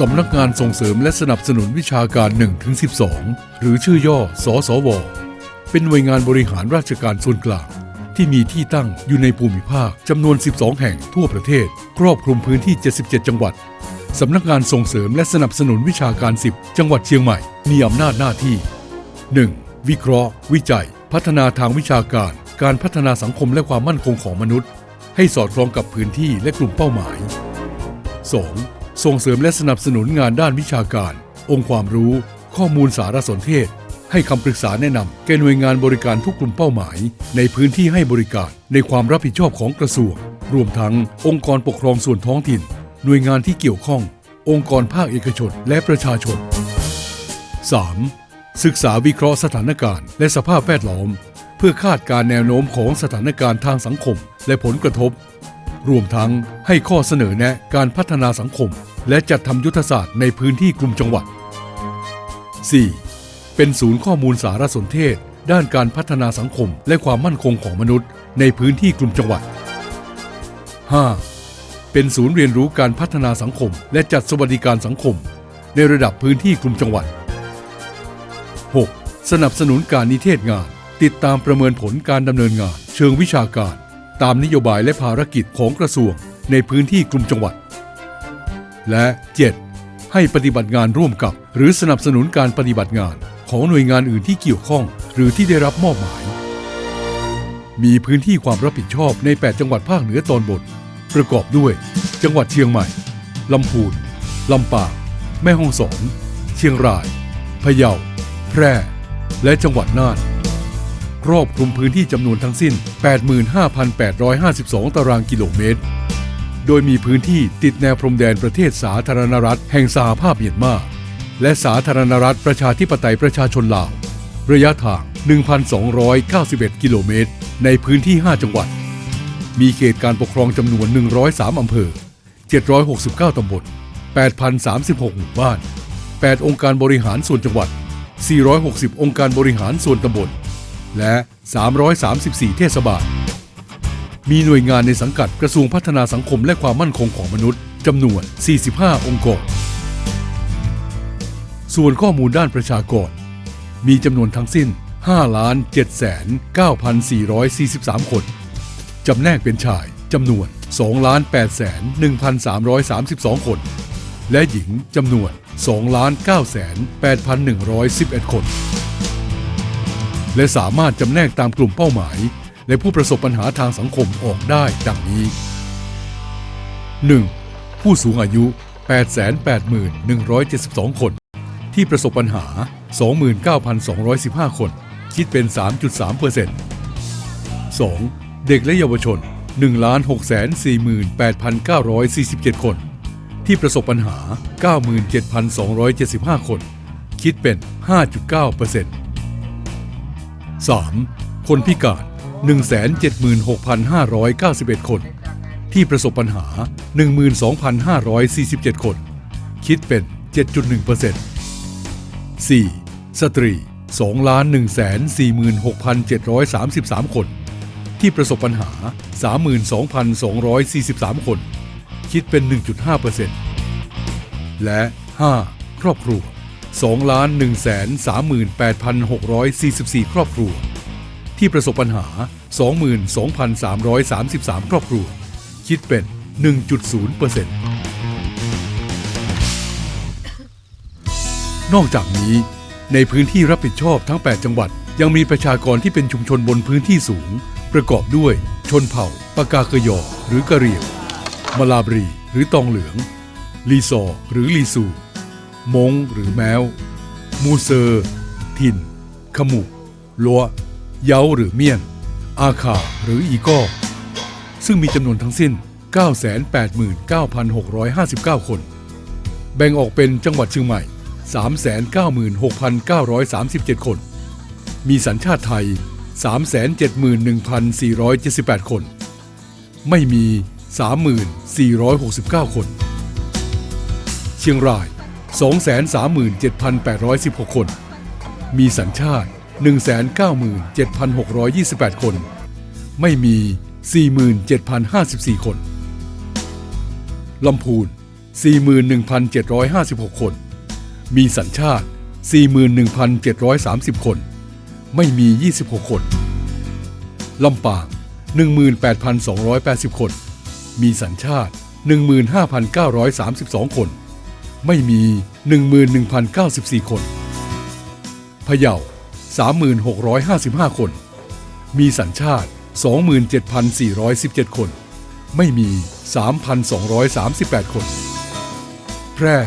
สำนักงานส่งเสริมและสนับสนุนวิชาการ 1-12 หรือชื่อย่อ สสว เป็นหน่วยงานบริหารราชการส่วนกลาง ที่มีที่ตั้งอยู่ในภูมิภาคจำนวน 12 แห่งทั่วประเทศ ครอบคลุมพื้นที่ 77 จังหวัด สำนักงานส่งเสริมและสนับสนุนวิชาการ 10 จังหวัดเชียงใหม่ มีอำนาจหน้าที่ 1. วิเคราะห์ วิจัย พัฒนาทางวิชาการ การพัฒนาสังคมและความมั่นคงของมนุษย์ ให้สอดคล้องกับพื้นที่และกลุ่มเป้าหมาย 2. ส่งเสริมและสนับสนุนงานด้านวิชาการ องค์ความรู้ ข้อมูลสารสนเทศ ให้คำปรึกษาแนะนำแก่หน่วยงานบริการทุกกลุ่มเป้าหมาย ในพื้นที่ให้บริการในความรับผิดชอบของกระทรวง รวมทั้งองค์กรปกครองส่วนท้องถิ่น หน่วยงานที่เกี่ยวข้อง องค์กรภาคเอกชนและประชาชน 3. ศึกษาวิเคราะห์สถานการณ์ และสภาพแวดล้อม เพื่อคาดการแนวโน้มของสถานการณ์ทางสังคม และผลกระทบ รวมทั้งให้ข้อเสนอแนะการพัฒนาสังคม และจัดทำยุทธศาสตร์ในพื้นที่กลุ่มจังหวัด 4. เป็นศูนย์ข้อมูลสารสนเทศ ด้านการพัฒนาสังคม และความมั่นคงของมนุษย์ ในพื้นที่กลุ่มจังหวัด 5. เป็นศูนย์เรียนรู้การพัฒนาสังคม และจัดสวัสดิการสังคม ในระดับพื้นที่กลุ่มจังหวัด 6. สนับสนุนการนิเทศงาน ติดตามประเมินผลการดำเนินงาน เชิงวิชาการ ตามนโยบายและภารกิจของกระทรวงในพื้นที่กลุ่มจังหวัด และ 7. ให้ปฏิบัติงานร่วมกับ หรือสนับสนุนการปฏิบัติงานของหน่วยงานอื่นที่เกี่ยวข้อง หรือที่ได้รับมอบหมาย มีพื้นที่ความรับผิดชอบใน 8 จังหวัดภาคเหนือตอนบน ประกอบด้วย จังหวัดเชียงใหม่ ลำพูน ลำปาง แม่ฮ่องสอน เชียงราย พะเยา แพร่ และจังหวัดน่าน ครอบคลุมพื้นที่จำนวนทั้งสิ้น 85,852 ตารางกิโลเมตร โดยมีพื้นที่ติดแนวพรมแดนประเทศสาธารณรัฐแห่งสหภาพเมียนมา และสาธารณรัฐประชาธิปไตยประชาชนลาว ระยะทาง 1,291 กิโลเมตร ในพื้นที่ 5 จังหวัด มีเขตการปกครองจำนวน 103 อำเภอ 769 ตำบล 8,036 หมู่บ้าน 8 องค์การบริหารส่วนจังหวัด 460 องค์การบริหารส่วนตำบล และ 334 เทศบาล มีหน่วยงานในสังกัดกระทรวงพัฒนาสังคมและความมั่นคงของมนุษย์จำนวน 45 องค์กร ส่วนข้อมูลด้านประชากร มีจำนวนทั้งสิ้น5 7 9 4 4 3 คน จำแนกเป็นชายจำนวน2 8 1 3 3 2 คน และหญิงจำนวน2 9 8 1 1 1 คน และสามารถจำแนกตามกลุ่มเป้าหมาย และผู้ประสบปัญหาทางสังคมออกได้ดังนี้ 1. ผู้สูงอายุ 881,172 คน ที่ประสบปัญหา 29,215 คน คิดเป็น 3.3% 2. เด็กและเยาวชน 1,648,947 คน ที่ประสบปัญหา 97,275 คน คิดเป็น 5.9% 3. คนพิการ 176,591 คน ที่ประสบปัญหา 12,547 คน คิดเป็น 7.1% 4. สตรี 2,146,733 คน ที่ประสบปัญหา 32,243 คน คิดเป็น 1.5%และ 5. ครอบครัว 2,138,644 ครอบครัว ที่ประสบปัญหา 22,333 ครอบครัว คิดเป็น 1.0%นอกจากนี้ ในพื้นที่รับผิดชอบทั้ง 8 จังหวัด ยังมีประชากรที่เป็นชุมชนบนพื้นที่สูง ประกอบด้วย ชนเผ่าปากาเกยอ หรือกะเหรี่ยงมาลาบรี หรือตองเหลือง ลีซอ หรือลีซู มงหรือแมว มูเซอร์ทินขมุลัว เย้าหรือเมียน อาคาหรืออีก้อซึ่งมีจำนวนทั้งสิ้น 989,659 คน แบ่งออกเป็นจังหวัดเชียงใหม่ 396,937 คน มีสัญชาติไทย 371,478 คน ไม่มี 3,469 คน เชียงราย 237,816 คน มีสัญชาติ 197,628 คน ไม่มี 47,054 คน ลำพูน 41,756 คน มีสัญชาติ 41,730 คน ไม่มี 26 คน ลำปาง 18,280 คน มีสัญชาติ 15,932 คน ไม่มี 11,094 คน พะเยา 3,655 คน มีสัญชาติ 27,417 คน ไม่มี 3,238 คน แพร่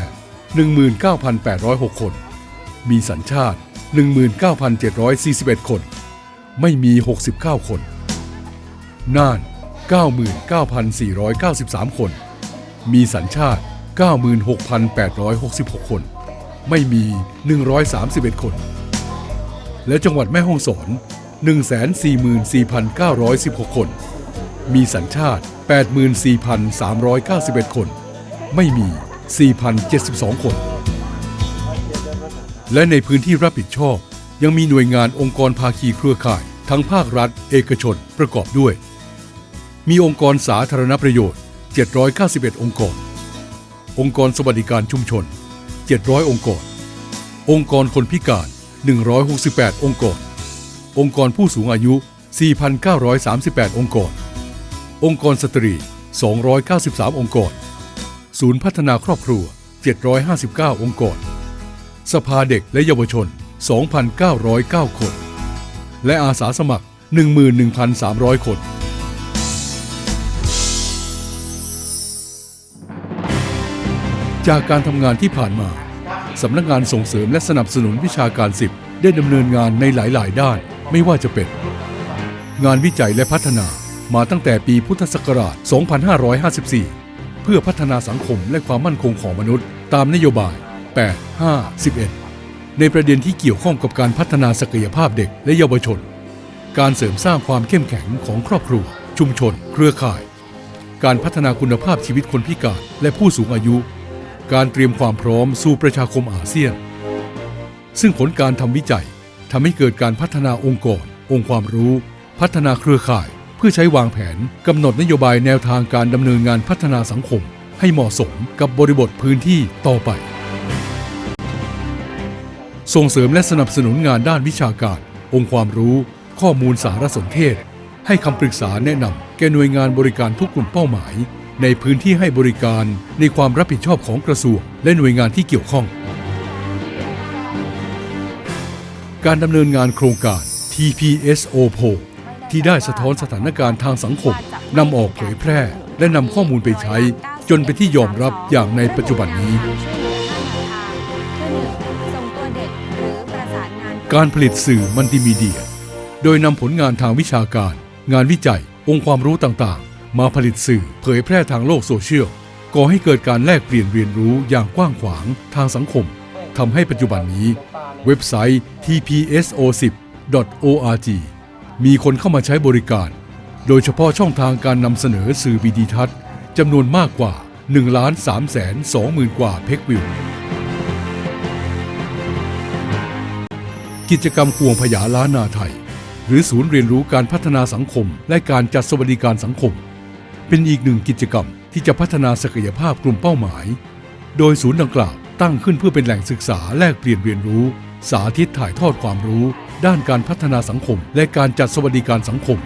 19,806 คน มีสัญชาติ 19,741 คน ไม่มี 69 คน น่าน 99,493 คน มีสัญชาติ 96,866 คน ไม่มี 131 คน และจังหวัดแม่ฮ่องสอน 144,916 คน มีสัญชาติ 84,391 คน ไม่มี 4,072 คน และในพื้นที่รับผิดชอบ ยังมีหน่วยงานองค์กรภาคีเครือข่าย ทั้งภาครัฐ เอกชนประกอบด้วย มีองค์กรสาธารณประโยชน์ 791 องค์กร องค์กรสวัสดิการชุมชน 700 องค์กร องค์กรคนพิการ 168 องค์กร องค์กรผู้สูงอายุ 4,938 องค์กร องค์กรสตรี 293 องค์กร ศูนย์พัฒนาครอบครัว 759 องค์กร สภาเด็กและเยาวชน 2,909 คน และอาสาสมัคร 11,300 คน จากการทำงานที่ผ่านมาสำนักงานส่งเสริมและสนับสนุนวิชาการ10ได้ดำเนินงานในหลาย ๆ ด้านไม่ว่าจะเป็น งานวิจัยและพัฒนามาตั้งแต่ปีพุทธศักราช 2554 เพื่อพัฒนาสังคมและความมั่นคงของมนุษย์ ตามนโยบาย 8 5 11 ในประเด็นที่เกี่ยวข้องกับการพัฒนาศักยภาพเด็กและเยาวชน การเสริมสร้างความเข้มแข็งของครอบครัว ชุมชน เครือข่าย การพัฒนาคุณภาพชีวิตคนพิการและผู้สูงอายุ การเตรียมความพร้อมสู่ประชาคมอาเซียน ซึ่งผลการทำวิจัยทำให้เกิดการพัฒนาองค์กร องค์ความรู้ พัฒนาเครือข่าย เพื่อใช้วางแผนกำหนดนโยบายแนวทางการดำเนินงานพัฒนาสังคม ให้เหมาะสมกับบริบทพื้นที่ต่อไป ส่งเสริมและสนับสนุนงานด้านวิชาการ องค์ความรู้ ข้อมูลสารสนเทศ ให้คำปรึกษาแนะนำแก่หน่วยงานบริการทุกกลุ่มเป้าหมาย ในพื้นที่ให้บริการในความรับผิดชอบของกระทรวงและหน่วยงานที่เกี่ยวข้อง การดำเนินงานโครงการ TPSO p o ที่ได้สะท้อนสถานการณ์ทางสังคมนำออกเผยแพร่ และนำข้อมูลไปใช้ จนเป็นที่ยอมรับอย่างในปัจจุบันนี้ การผลิตสื่อมัลติมีเดีย โดยนำผลงานทางวิชาการ งานวิจัย องค์ความรู้ต่าง มาผลิตสื่อเผยแพร่ทางโลกโซเชียลก่อให้เกิดการแลกเปลี่ยนเรียนรู้อย่างกว้างขวางทางสังคมทำให้ปัจจุบันนี้ เว็บไซต์ tpso10.org มีคนเข้ามาใช้บริการ โดยเฉพาะช่องทางการนำเสนอสื่อวิดีทัศน์จำนวนมากกว่า1ล้าน3แสน2หมื่นกว่าเพกวิว กิจกรรมควงพยาล้านนาไทย หรือศูนย์เรียนรู้การพัฒนาสังคม และการจัดสวัสดิการสังคม เป็นอีกหนึ่งกิจกรรมที่จะพัฒนาศักยภาพกลุ่มเป้าหมาย โดยศูนย์ดังกล่าวตั้งขึ้นเพื่อเป็นแหล่งศึกษาแลกเปลี่ยนเรียนรู้ สาธิตถ่ายทอดความรู้ ด้านการพัฒนาสังคม และการจัดสวัสดิการสังคม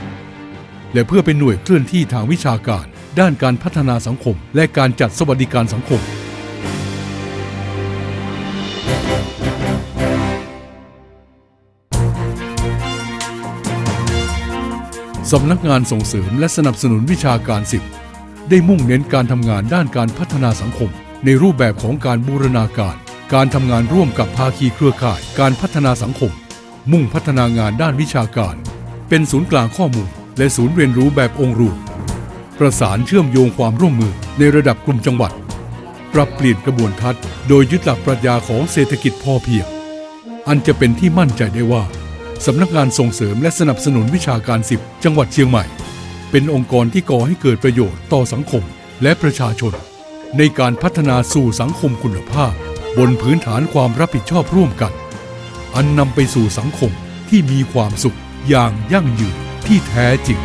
และเพื่อเป็นหน่วยเคลื่อนที่ทางวิชาการ ด้านการพัฒนาสังคม และการจัดสวัสดิการสังคม สำนักงานส่งเสริมและสนับสนุนวิชาการสิบได้มุ่งเน้นการทำงานด้านการพัฒนาสังคม ในรูปแบบของการบูรณาการ การทำงานร่วมกับภาคีเครือข่าย การพัฒนาสังคม มุ่งพัฒนางานด้านวิชาการ เป็นศูนย์กลางข้อมูล และศูนย์เรียนรู้แบบองค์รวมประสานเชื่อมโยงความร่วมมือในระดับกลุ่มจังหวัด ปรับเปลี่ยนกระบวนทัศน์โดยยึดหลักปรัชญาของเศรษฐกิจพอเพียง อันจะเป็นที่มั่นใจได้ว่า สำนักงานส่งเสริมและสนับสนุนวิชาการ 10 จังหวัดเชียงใหม่ เป็นองค์กรที่ก่อให้เกิดประโยชน์ต่อสังคมและประชาชน ในการพัฒนาสู่สังคมคุณภาพ บนพื้นฐานความรับผิดชอบร่วมกัน อันนำไปสู่สังคมที่มีความสุขอย่างยั่งยืนที่แท้จริง